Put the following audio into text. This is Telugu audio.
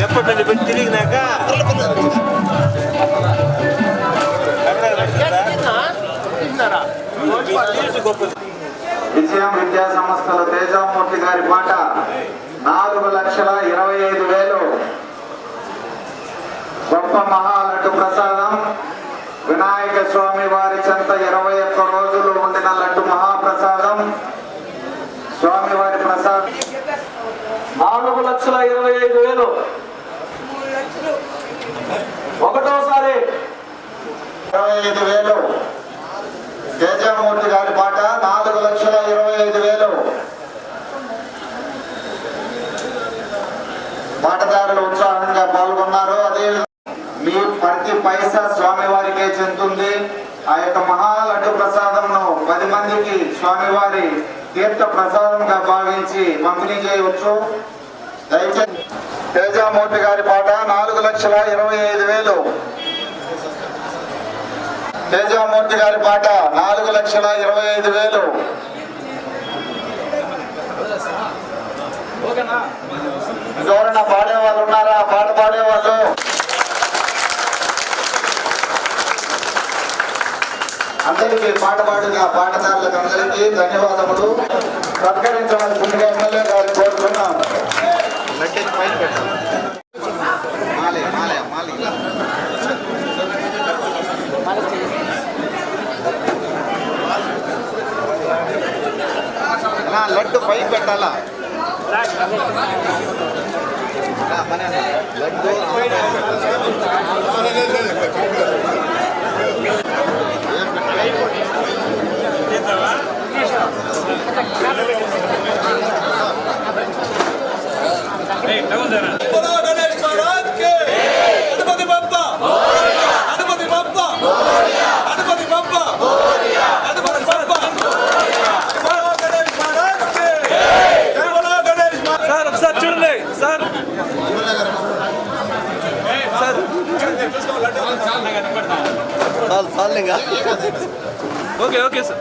చెప్పండి పెట్టి తిరిగినాక విజయం విద్యా సంస్థల తేజామూర్తి గారి పాట నాలుగు లక్షల ఇరవై ఐదు వేలు గొప్ప మహాలడ్డు ప్రసాదం వినాయక స్వామి వారి చెంత ఇరవై ఒక్క రోజులు ఉండిన లడ్డు మహాప్రసాదం స్వామి వారి ప్రసాదం నాలుగు లక్షల ఇరవై ఐదు వేలు ఇరవై ఐదు వేలు. తేజమూర్తి గారి పాట నాలుగు లక్షల ఇరవై ఐదు వేలు. పాటదారులు ఉత్సాహంగా పాల్గొన్నారు. అదే మీ ప్రతి పైసా స్వామివారికే చెందుతుంది. ఆ యొక్క మహాలడ్డు ప్రసాదంను పది మందికి స్వామివారి తీర్థ ప్రసాదంగా భావించి పంపిణీ చేయవచ్చు. దయచేసి తేజామూర్తి గారి పాట నాలుగు లక్షల ఇరవై ఐదు వేలు. తేజమూర్తి గారి పాట నాలుగు లక్షల ఇరవై ఐదు వేలు. ఎవరైనా పాడే వాళ్ళు ఉన్నారా? పాట పాడే వాళ్ళు అందరికీ పాట పాడిన పాటదారులకు అందరికీ ధన్యవాదములు. ప్రకటించవలసిందిగా ఎమ్మెల్యే గారిని కోరుతున్నాం ಲಡ್ಡು ಪೈಪ್ ಬೆಟ್ಟಲ್ಲ ಲಡ್ಡು ఓకే ఓకే సార్.